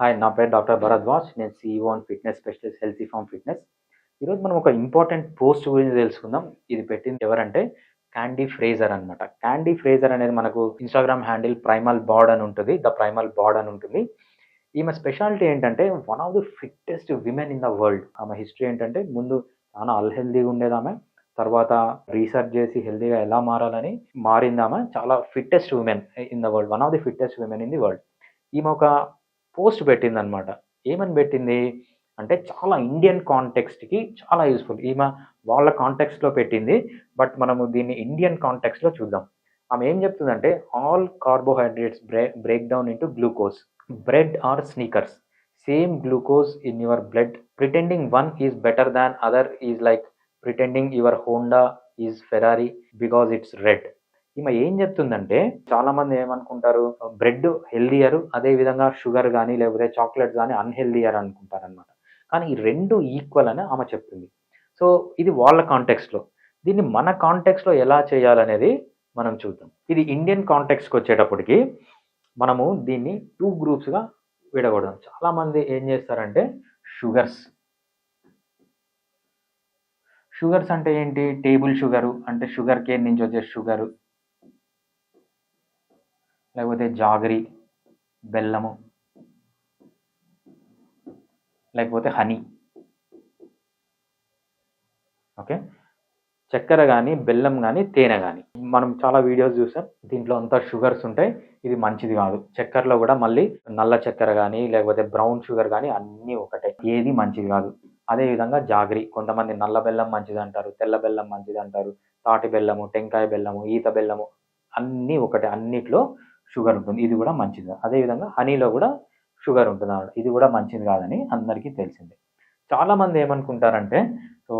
Hi నా పేరు doctor Bharadwaj నేను CEO and fitness specialist healthy farm fitness. ఈరోజు మనం ఒక ఇంపార్టెంట్ పోస్ట్ గురించి తెలుసుకుందాం. ఇది పెట్టింది ఎవరంటే క్యాండీ ఫ్రేజర్ అన్నమాట. క్యాండీ ఫ్రేజర్ అనేది మనకు ఇన్స్టాగ్రామ్ హ్యాండిల్ ప్రైమల్ బాడ్ అని ఉంటుంది. ద ప్రైమల్ బాడ్ అని ఉంటుంది. ఈమె స్పెషాలిటీ ఏంటంటే one of the fittest women in the world ఆమె హిస్టరీ ఏంటంటే ముందు చాలా అల్హెల్దీగా ఉండేది ఆమె తర్వాత రీసెర్చ్ చేసి హెల్దీగా ఎలా మారాలని మారింది ఆమె చాలా fittest women in the world one of the fittest women in the world ఈమె ఒక పోస్ట్ పెట్టింది అనమాట ఏమని పెట్టింది? అంటే చాలా ఇండియన్ కాంటెక్స్ట్కి చాలా యూస్ఫుల్ ఈమె వాళ్ళ కాంటెక్స్ట్లో పెట్టింది. బట్ మనము దీన్ని ఇండియన్ కాంటెక్స్ట్లో చూద్దాం. ఆమె ఏం చెప్తుందంటే all carbohydrates bre break down into glucose bread or Snickers same glucose in your blood pretending one is better than other is like pretending your Honda is Ferrari because it's red ఈమె ఏం చెప్తుందంటే చాలా మంది ఏమనుకుంటారు bread healthier అదే విధంగా sugar కానీ లేకపోతే చాక్లెట్స్ కానీ అన్హెల్దియర్ అనుకుంటారు అనమాట కానీ ఈ రెండు ఈక్వల్ అని ఆమె చెప్తుంది. సో ఇది వాళ్ళ కాంటెక్స్ట్లో. దీన్ని మన కాంటెక్స్లో ఎలా చేయాలనేది మనం చూద్దాం. ఇది ఇండియన్ కాంటెక్స్కి వచ్చేటప్పటికి మనము దీన్ని టూ గ్రూప్స్గా విడగొడదాం. చాలామంది ఏం చేస్తారంటే షుగర్స్. షుగర్స్ అంటే ఏంటి? టేబుల్ షుగరు అంటే షుగర్ కేన్ నుంచి వచ్చే షుగరు. లేకపోతే జాగరి బెల్లము లేకపోతే హనీ. ఓకే? చక్కెర కానీ బెల్లం కానీ తేనె కానీ మనం చాలా వీడియోస్ చూసాం. దీంట్లో అంతా షుగర్స్ ఉంటాయి. ఇది మంచిది కాదు. చక్కెరలో కూడా మళ్ళీ నల్ల చక్కెర కానీ లేకపోతే బ్రౌన్ షుగర్ కానీ అన్నీ ఒకటే. ఏది మంచిది కాదు. అదేవిధంగా జాగరి. కొంతమంది నల్ల బెల్లం మంచిది అంటారు తెల్ల బెల్లం మంచిది అంటారు తాటి బెల్లము టెంకాయ బెల్లము ఈత బెల్లము అన్నీ ఒకటే. అన్నిట్లో షుగర్ ఉంటుంది. ఇది కూడా మంచిది. అదేవిధంగా హనీలో కూడా షుగర్ ఉంటుంది. అనమాట ఇది కూడా మంచిది కాదని అందరికీ తెలిసిందే. చాలామంది ఏమనుకుంటారంటే సో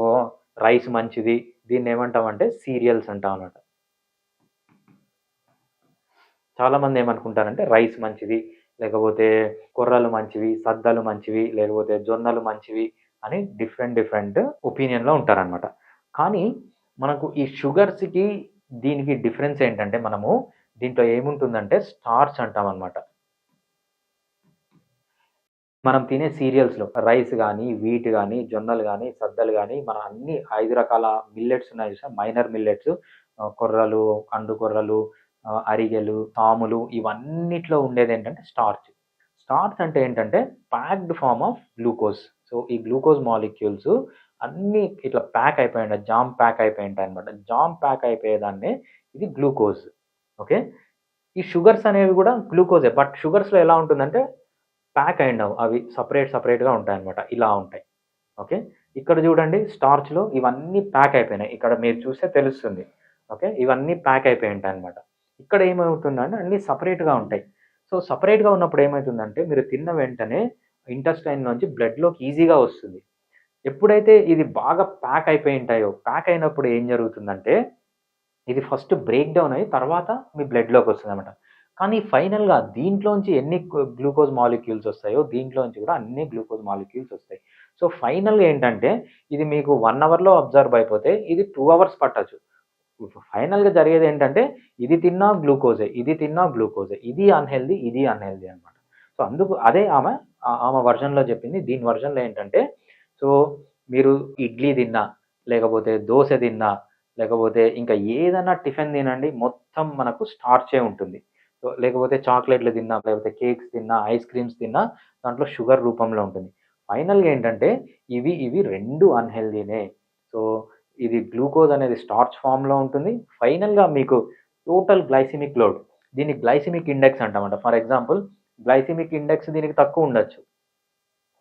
రైస్ మంచిది దీన్ని ఏమంటామంటే సీరియల్స్ అంటాం అనమాట చాలామంది ఏమనుకుంటారంటే రైస్ మంచిది లేకపోతే కొర్రలు మంచివి సద్దలు మంచివి లేకపోతే జొన్నలు మంచివి అని డిఫరెంట్ డిఫరెంట్ ఒపీనియన్లో ఉంటారనమాట కానీ మనకు ఈ షుగర్స్కి దీనికి డిఫరెన్స్ ఏంటంటే మనము దీంట్లో ఏముంటుందంటే స్టార్చ్ అంటాం అనమాట మనం తినే సీరియల్స్లో రైస్ కానీ వీట్ కానీ జొన్నలు కానీ సద్దలు కానీ మన అన్ని ఐదు రకాల మిల్లెట్స్ ఉన్నాయి చూసా మైనర్ మిల్లెట్స్ కొర్రలు అండు కొర్రలు అరిగెలు తాములు ఇవన్నిట్లో ఉండేది ఏంటంటే స్టార్చ్. స్టార్చ్ అంటే ఏంటంటే packed form of glucose. So ఈ గ్లూకోజ్ మాలిక్యూల్స్ అన్నీ ఇట్లా ప్యాక్ అయిపోయి ఉంటాయి. జామ్ ప్యాక్ అయిపోయి ఉంటాయి అనమాట జామ్ ప్యాక్ అయిపోయేదాన్నే ఇది గ్లూకోజ్. ఓకే? ఈ షుగర్స్ అనేవి కూడా గ్లూకోజే బట్ షుగర్స్లో ఎలా ఉంటుందంటే ప్యాక్ అయినవు అవి సపరేట్ సపరేట్గా ఉంటాయన్నమాట ఇలా ఉంటాయి. ఓకే? ఇక్కడ చూడండి స్టార్చ్లో ఇవన్నీ ప్యాక్ అయిపోయినాయి. ఇక్కడ మీరు చూస్తే తెలుస్తుంది. ఓకే? ఇవన్నీ ప్యాక్ అయిపోయి ఉంటాయి అనమాట ఇక్కడ ఏమవుతుందంటే అన్నీ సపరేట్గా ఉంటాయి. సో సపరేట్గా ఉన్నప్పుడు ఏమవుతుందంటే మీరు తిన్న వెంటనే ఇంటెస్టైన్ నుంచి బ్లడ్లోకి ఈజీగా వస్తుంది. ఎప్పుడైతే ఇది బాగా ప్యాక్ అయిపోయి ఉంటాయో ప్యాక్ అయినప్పుడు ఏం జరుగుతుందంటే ఇది ఫస్ట్ బ్రేక్ డౌన్ అయ్యి తర్వాత మీ బ్లడ్లోకి వస్తుంది అనమాట కానీ ఫైనల్గా దీంట్లోంచి ఎన్ని గ్లూకోజ్ మాలిక్యూల్స్ వస్తాయో దీంట్లోంచి కూడా అన్ని గ్లూకోజ్ మాలిక్యూల్స్ వస్తాయి. సో ఫైనల్గా ఏంటంటే ఇది మీకు వన్ అవర్లో అబ్జర్వ్ అయిపోతే ఇది టూ అవర్స్ పట్టచ్చు. ఫైనల్గా జరిగేది ఏంటంటే ఇది తిన్నా గ్లూకోజే ఇది తిన్నా గ్లూకోజే ఇది అన్హెల్దీ ఇది అన్హెల్దీ అనమాట సో అందుకు అదే ఆమె ఆమె వర్జన్లో చెప్పింది. దీని వర్జన్లో ఏంటంటే సో మీరు ఇడ్లీ తిన్నా లేకపోతే దోశ తిన్నా లేకపోతే ఇంకా ఏదైనా టిఫిన్ తినండి మొత్తం మనకు స్టార్చే ఉంటుంది. సో లేకపోతే చాక్లెట్లు తిన్నా లేకపోతే కేక్స్ తిన్నా ఐస్ క్రీమ్స్ తిన్నా దాంట్లో షుగర్ రూపంలో ఉంటుంది. ఫైనల్గా ఏంటంటే ఇవి ఇవి రెండు అన్హెల్దీనే. సో ఇది గ్లూకోజ్ అనేది స్టార్చ్ ఫామ్లో ఉంటుంది. ఫైనల్గా మీకు టోటల్ గ్లైసిమిక్ లోడ్ దీన్ని గ్లైసిమిక్ ఇండెక్స్ అంటామంట. ఫర్ ఎగ్జాంపుల్ గ్లైసిమిక్ ఇండెక్స్ దీనికి తక్కువ ఉండొచ్చు.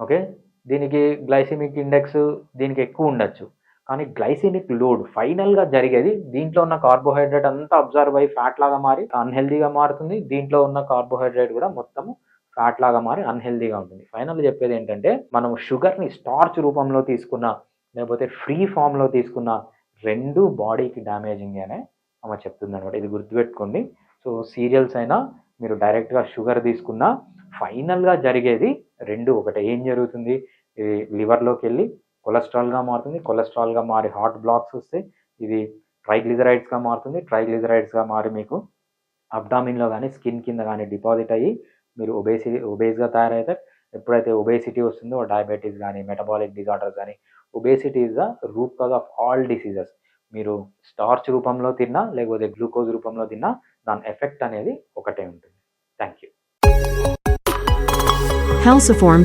ఓకే? దీనికి గ్లైసిమిక్ ఇండెక్స్ దీనికి ఎక్కువ ఉండొచ్చు. కానీ గ్లైసిమిక్ లోడ్ ఫైనల్గా జరిగేది దీంట్లో ఉన్న కార్బోహైడ్రేట్ అంతా అబ్జర్వ్ అయ్యి ఫ్యాట్ లాగా మారి అన్హెల్దీగా మారుతుంది. దీంట్లో ఉన్న కార్బోహైడ్రేట్ కూడా మొత్తము ఫ్యాట్ లాగా మారి అన్హెల్దీగా ఉంటుంది. ఫైనల్ చెప్పేది ఏంటంటే మనం షుగర్ని స్టార్చ్ రూపంలో తీసుకున్న లేకపోతే ఫ్రీ ఫామ్లో తీసుకున్న రెండు బాడీకి డ్యామేజింగ్ అనే ఆమె చెప్తుంది అనమాట ఇది గుర్తుపెట్టుకోండి. సో సీరియల్స్ అయినా మీరు డైరెక్ట్గా షుగర్ తీసుకున్నా ఫైనల్గా జరిగేది రెండు ఒకటి. ఏం జరుగుతుంది? ఇది లివర్లోకి వెళ్ళి కొలెస్ట్రాల్గా మారుతుంది. కొలెస్ట్రాల్గా మారి హార్ట్ బ్లాక్స్ వస్తే ఇది ట్రైగ్లిజరైడ్స్గా మారుతుంది. ట్రైగ్లిజరైడ్స్గా మారి మీకు అబ్డామిన్లో కానీ స్కిన్ కింద కానీ డిపాజిట్ అయ్యి మీరు ఒబేసి ఒబేస్గా తయారవుతారు ఎప్పుడైతే ఒబేసిటీ వస్తుందో డయాబెటీస్ కానీ మెటబాలిక్ డిజార్డర్స్ కానీ obesity is the root cause of all diseases. మీరు స్టార్చ్ రూపంలో తిన్నా లేకపోతే గ్లూకోజ్ రూపంలో తిన్నా దాని ఎఫెక్ట్ అనేది ఒకటే ఉంటుంది. Thank you Halciform